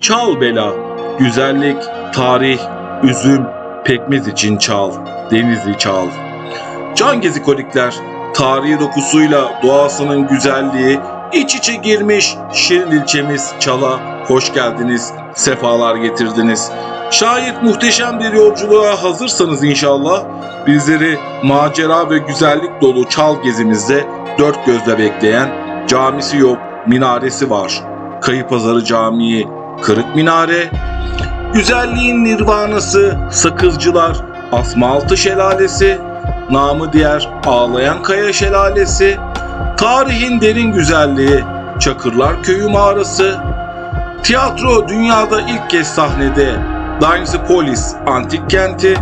Çal bela, güzellik, tarih, üzüm, pekmez için çal, Denizli çal. Can gezikolikler, tarihi dokusuyla doğasının güzelliği iç içe girmiş şirin ilçemiz Çal'a hoş geldiniz, sefalar getirdiniz. Şayet muhteşem bir yolculuğa hazırsanız inşallah bizleri macera ve güzellik dolu Çal gezimizde dört gözle bekleyen camisi yok, minaresi var. Kayıpazarı Camii, Kırık Minare, Güzelliğin nirvanası, sakızcılar, Asmaltı Şelalesi, namı diğer Ağlayan Kaya Şelalesi, tarihin derin güzelliği, Çakırlar Köyü mağarası, tiyatro dünyada ilk kez sahnede, Polis antik kenti,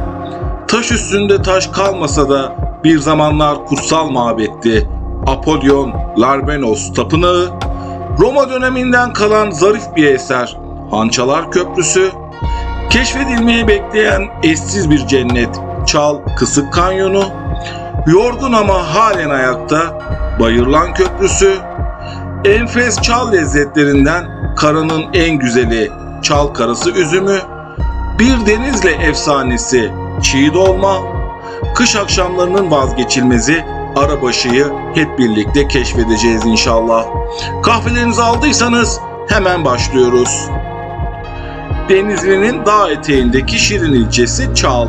taş üstünde taş kalmasa da bir zamanlar kutsal mabetti, Apollon Larbenos Tapınağı, Roma döneminden kalan zarif bir eser, Hançalar Köprüsü, keşfedilmeyi bekleyen eşsiz bir cennet, Çal Kısık Kanyonu, yorgun ama halen ayakta, Bayırlan Köprüsü, enfes çal lezzetlerinden karanın en güzeli, Çal Karası üzümü, bir denizle efsanesi, çiğ dolma, kış akşamlarının vazgeçilmezi, Arabaşı'yı hep birlikte keşfedeceğiz inşallah. Kahvelerinizi aldıysanız hemen başlıyoruz. Denizli'nin dağ eteğindeki Şirin ilçesi Çal.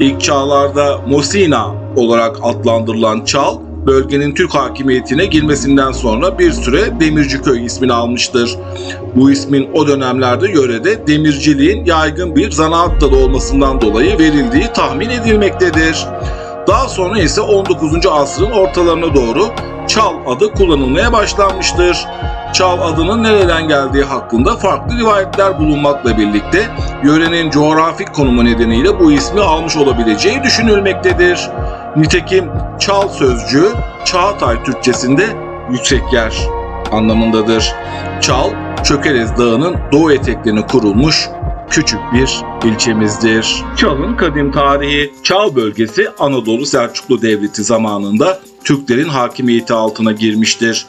İlk çağlarda Mosina olarak adlandırılan Çal, bölgenin Türk hakimiyetine girmesinden sonra bir süre Demirciköy ismini almıştır. Bu ismin o dönemlerde yörede demirciliğin yaygın bir zanaat dalı olmasından dolayı verildiği tahmin edilmektedir. Daha sonra ise 19. asrın ortalarına doğru Çal adı kullanılmaya başlanmıştır. Çal adının nereden geldiği hakkında farklı rivayetler bulunmakla birlikte yörenin coğrafik konumu nedeniyle bu ismi almış olabileceği düşünülmektedir. Nitekim Çal sözcüğü Çağatay Türkçesinde yüksek yer anlamındadır. Çal, Çökerez Dağı'nın doğu eteklerine kurulmuş küçük bir ilçemizdir. Çal'ın kadim tarihi, Çal bölgesi Anadolu Selçuklu Devleti zamanında Türklerin hakimiyeti altına girmiştir.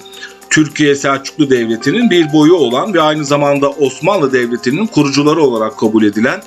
Türkiye Selçuklu Devleti'nin bir boyu olan ve aynı zamanda Osmanlı Devleti'nin kurucuları olarak kabul edilen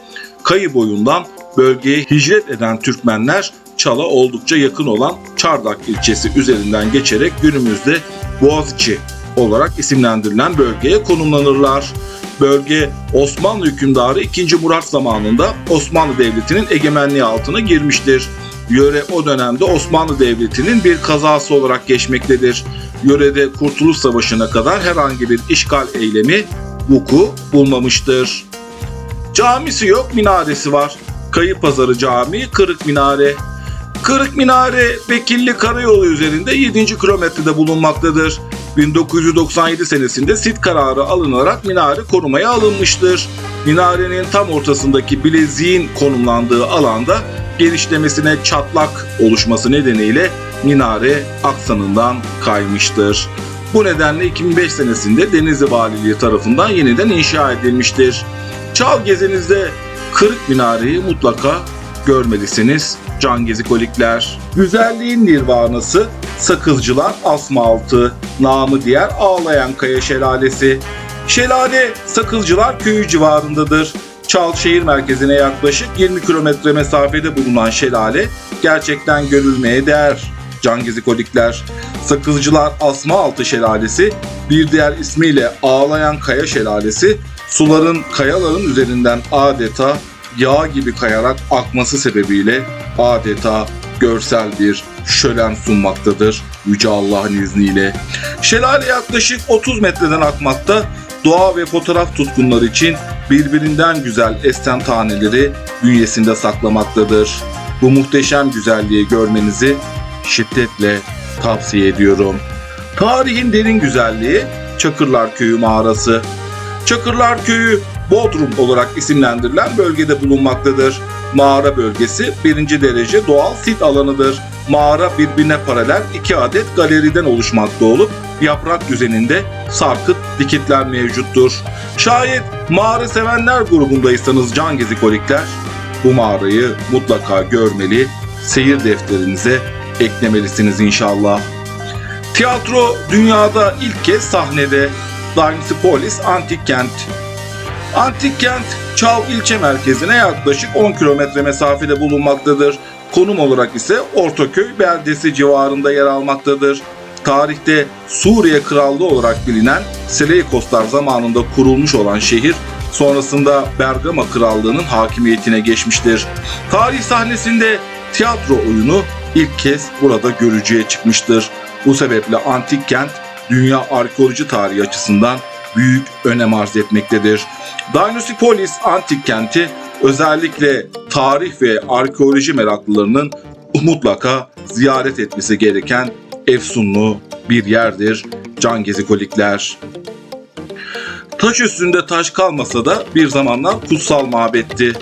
Kayı boyundan bölgeye hicret eden Türkmenler Çal'a oldukça yakın olan Çardak ilçesi üzerinden geçerek günümüzde Boğaziçi olarak isimlendirilen bölgeye konumlanırlar. Bölge Osmanlı hükümdarı 2. Murat zamanında Osmanlı Devleti'nin egemenliği altına girmiştir. Yöre o dönemde Osmanlı Devleti'nin bir kazası olarak geçmektedir. Yörede Kurtuluş Savaşı'na kadar herhangi bir işgal eylemi vuku bulmamıştır. Camisi yok, minaresi var. Kayıpazarı Camii, Kırık Minare. Kırık Minare, Bekirli Karayolu üzerinde 7. kilometrede bulunmaktadır. 1997 senesinde sit kararı alınarak minare korumaya alınmıştır. Minarenin tam ortasındaki bileziğin konumlandığı alanda genişlemesine çatlak oluşması nedeniyle minare aksanından kaymıştır. Bu nedenle 2005 senesinde Denizli Valiliği tarafından yeniden inşa edilmiştir. Çal gezinizde Kırık Minare'yi mutlaka görmelisiniz can gezikolikler. Güzelliğin nirvanası Sakızcılar Asmaltı, namı diğer Ağlayan Kaya Şelalesi. Şelale Sakızcılar Köyü civarındadır. Çal şehir merkezine yaklaşık 20 kilometre mesafede bulunan şelale gerçekten görülmeye değer. Can gezikolikler. Sakızcılar Asmaaltı Şelalesi, bir diğer ismiyle Ağlayan Kaya Şelalesi, suların kayaların üzerinden adeta yağ gibi kayarak akması sebebiyle adeta görsel bir şölen sunmaktadır Yüce Allah'ın izniyle. Şelale yaklaşık 30 metreden akmakta, doğa ve fotoğraf tutkunları için birbirinden güzel esten taneleri bünyesinde saklamaktadır. Bu muhteşem güzelliği görmenizi şiddetle tavsiye ediyorum. Tarihin derin güzelliği Çakırlar Köyü mağarası. Çakırlar Köyü Bodrum olarak isimlendirilen bölgede bulunmaktadır. Mağara bölgesi birinci derece doğal sit alanıdır. Mağara birbirine paralel iki adet galeriden oluşmakta olup yaprak düzeninde sarkıt dikitler mevcuttur. Şayet mağara sevenler grubundaysanız can gezikolikler bu mağarayı mutlaka görmeli, seyir defterinize eklemelisiniz inşallah. Tiyatro dünyada ilk kez sahnede. Polis Antik Kent Antik kent Çal ilçe merkezine yaklaşık 10 kilometre mesafede bulunmaktadır. Konum olarak ise Ortaköy beldesi civarında yer almaktadır. Tarihte Suriye Krallığı olarak bilinen Seleykoslar zamanında kurulmuş olan şehir sonrasında Bergama Krallığı'nın hakimiyetine geçmiştir. Tarih sahnesinde tiyatro oyunu ilk kez burada görücüye çıkmıştır. Bu sebeple antik kent dünya arkeoloji tarihi açısından büyük önem arz etmektedir. Dionysipolis antik kenti özellikle tarih ve arkeoloji meraklılarının mutlaka ziyaret etmesi gereken efsunlu bir yerdir can gezikolikler. Taş üstünde taş kalmasa da bir zamanlar kutsal mabetti.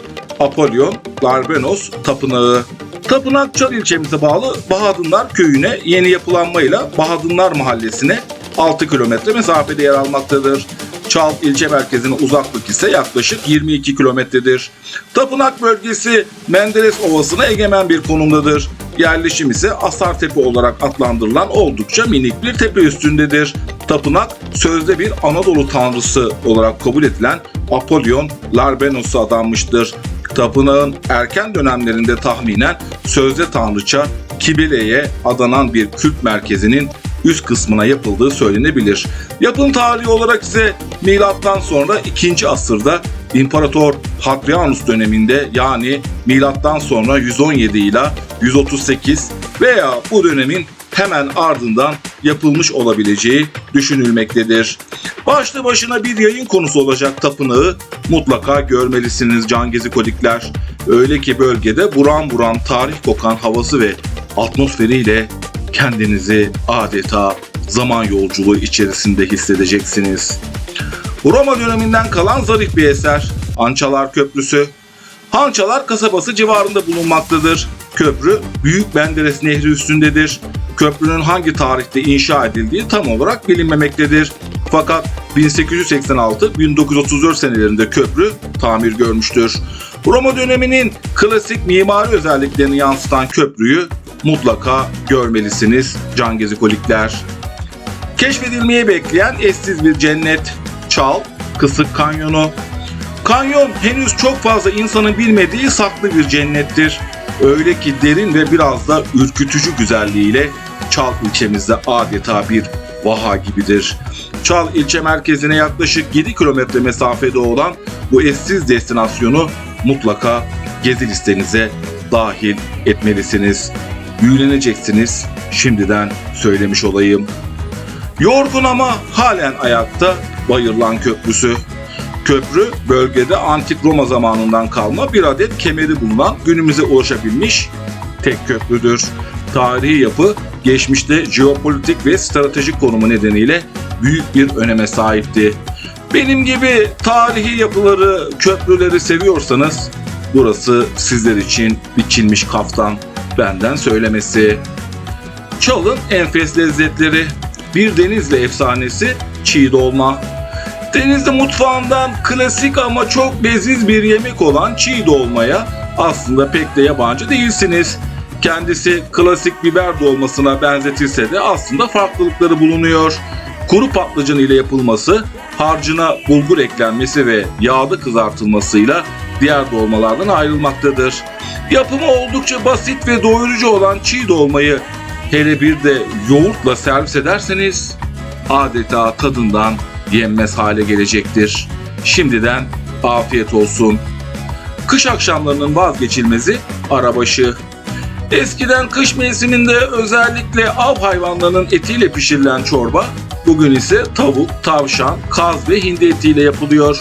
Apollon Larbenos Tapınağı. Tapınak Çal ilçemize bağlı Bahadınlar köyüne yeni yapılanmayla Bahadınlar mahallesine 6 kilometre mesafede yer almaktadır. Çal ilçe merkezine uzaklık ise yaklaşık 22 kilometredir. Tapınak bölgesi Menderes Ovası'na egemen bir konumdadır. Yerleşim ise Asartepe olarak adlandırılan oldukça minik bir tepe üstündedir. Tapınak sözde bir Anadolu tanrısı olarak kabul edilen Apollon Larbenos'a adanmıştır. Tapınağın erken dönemlerinde tahminen sözde tanrıça Kibele'ye adanan bir kült merkezinin üst kısmına yapıldığı söylenebilir. Yapım tarihi olarak ise milattan sonra 2. asırda İmparator Hadrianus döneminde yani milattan sonra 117 ile 138 veya bu dönemin hemen ardından yapılmış olabileceği düşünülmektedir. Başlı başına bir yayın konusu olacak tapınağı mutlaka görmelisiniz can gezikolikler. Öyle ki bölgede buran buran tarih kokan havası ve atmosferiyle kendinizi adeta zaman yolculuğu içerisinde hissedeceksiniz. Roma döneminden kalan zarif bir eser Ançalar Köprüsü. Hançalar kasabası civarında bulunmaktadır. Köprü Büyük Menderes Nehri üstündedir. Köprünün hangi tarihte inşa edildiği tam olarak bilinmemektedir. Fakat 1886-1934 senelerinde köprü tamir görmüştür. Roma döneminin klasik mimari özelliklerini yansıtan köprüyü mutlaka görmelisiniz can gezikolikler. Keşfedilmeyi bekleyen eşsiz bir cennet, Çal, Kısık Kanyonu. Kanyon henüz çok fazla insanın bilmediği saklı bir cennettir. Öyle ki derin ve biraz da ürkütücü güzelliğiyle Çal ilçemizde adeta bir vaha gibidir. Çal ilçe merkezine yaklaşık 7 kilometre mesafede olan bu eşsiz destinasyonu mutlaka gezi listenize dahil etmelisiniz. Büyüleneceksiniz. Şimdiden söylemiş olayım. Yorgun ama halen ayakta Bayırlan Köprüsü. Köprü bölgede antik Roma zamanından kalma bir adet kemeri bulunan günümüze ulaşabilmiş tek köprüdür. Tarihi yapı geçmişte jeopolitik ve stratejik konumu nedeniyle büyük bir öneme sahipti. Benim gibi tarihi yapıları, köprüleri seviyorsanız burası sizler için biçilmiş kaftan benden söylemesi. Çalın enfes lezzetleri. Bir denizli efsanesi çiğ dolma. Denizli mutfağından klasik ama çok leziz bir yemek olan çiğ dolmaya aslında pek de yabancı değilsiniz. Kendisi klasik biber dolmasına benzetilse de aslında farklılıkları bulunuyor. Kuru patlıcan ile yapılması, harcına bulgur eklenmesi ve yağda kızartılmasıyla diğer dolmalardan ayrılmaktadır. Yapımı oldukça basit ve doyurucu olan çiğ dolmayı hele bir de yoğurtla servis ederseniz adeta tadından yenmez hale gelecektir. Şimdiden afiyet olsun. Kış akşamlarının vazgeçilmezi arabaşı. Eskiden kış mevsiminde özellikle av hayvanlarının etiyle pişirilen çorba, bugün ise tavuk, tavşan, kaz ve hindi etiyle yapılıyor.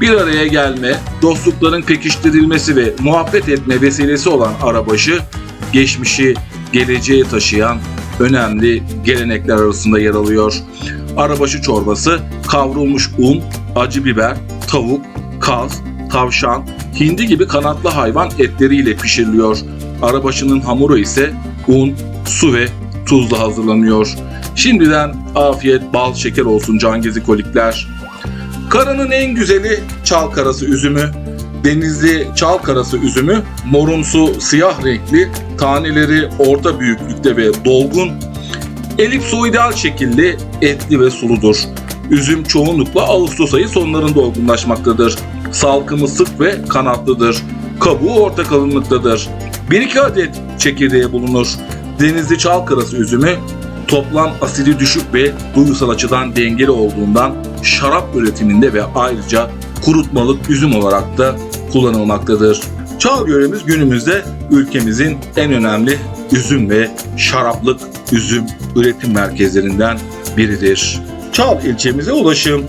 Bir araya gelme, dostlukların pekiştirilmesi ve muhabbet etme vesilesi olan arabaşı, geçmişi geleceğe taşıyan önemli gelenekler arasında yer alıyor. Arabaşı çorbası kavrulmuş un, acı biber, tavuk, kaz, tavşan, hindi gibi kanatlı hayvan etleriyle pişiriliyor. Arabaşının hamuru ise un, su ve tuzla hazırlanıyor. Şimdiden afiyet bal şeker olsun can gezikolikler. Karanın en güzeli çal karası üzümü. Denizli çal karası üzümü morumsu siyah renkli, taneleri orta büyüklükte ve dolgun, elipsoidal şekilli, etli ve suludur. Üzüm çoğunlukla Ağustos ayı sonlarında olgunlaşmaktadır. Salkımı sık ve kanatlıdır. Kabuğu orta kalınlıktadır. 1-2 adet çekirdeği bulunur. Denizli çal karası üzümü toplam asidi düşük ve duygusal açıdan dengeli olduğundan şarap üretiminde ve ayrıca kurutmalık üzüm olarak da kullanılmaktadır. Çal yöremiz günümüzde ülkemizin en önemli üzüm ve şaraplık üzüm üretim merkezlerinden biridir. Çal ilçemize ulaşım.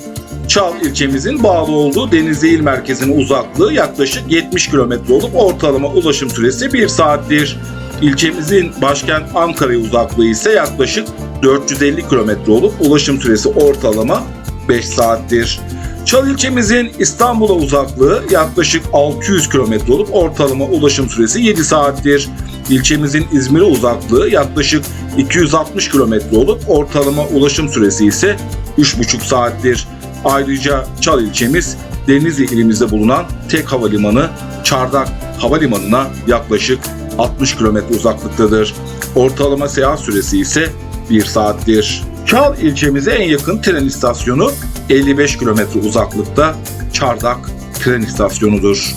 Çal ilçemizin bağlı olduğu Denizli İl Merkezi'ne uzaklığı yaklaşık 70 kilometre olup ortalama ulaşım süresi 1 saattir. İlçemizin başkent Ankara'ya uzaklığı ise yaklaşık 450 kilometre olup ulaşım süresi ortalama 5 saattir. Çal ilçemizin İstanbul'a uzaklığı yaklaşık 600 kilometre olup ortalama ulaşım süresi 7 saattir. İlçemizin İzmir'e uzaklığı yaklaşık 260 kilometre olup ortalama ulaşım süresi ise 3,5 saattir. Ayrıca Çal ilçemiz Denizli ilimizde bulunan tek havalimanı Çardak Havalimanı'na yaklaşık 60 kilometre uzaklıktadır. Ortalama seyahat süresi ise 1 saattir. Çal ilçemize en yakın tren istasyonu 55 kilometre uzaklıkta Çardak tren istasyonudur.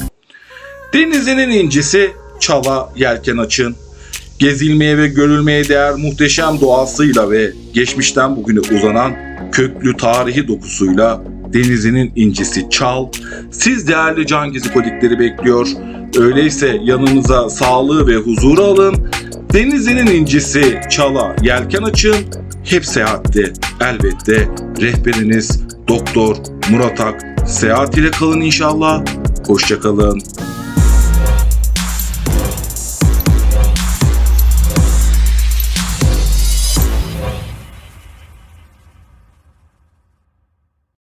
Denizli'nin incisi Çala Yelken Açın. Gezilmeye ve görülmeye değer muhteşem doğasıyla ve geçmişten bugüne uzanan köklü tarihi dokusuyla Denizli'nin incisi Çal, siz değerli can gezikolikleri bekliyor. Öyleyse yanınıza sağlığı ve huzuru alın. Denizli'nin incisi Çala Yelken Açın. Hep seyahatte elbette rehberiniz Doktor Murat Ak. Seyahat ile kalın inşallah. Hoşçakalın.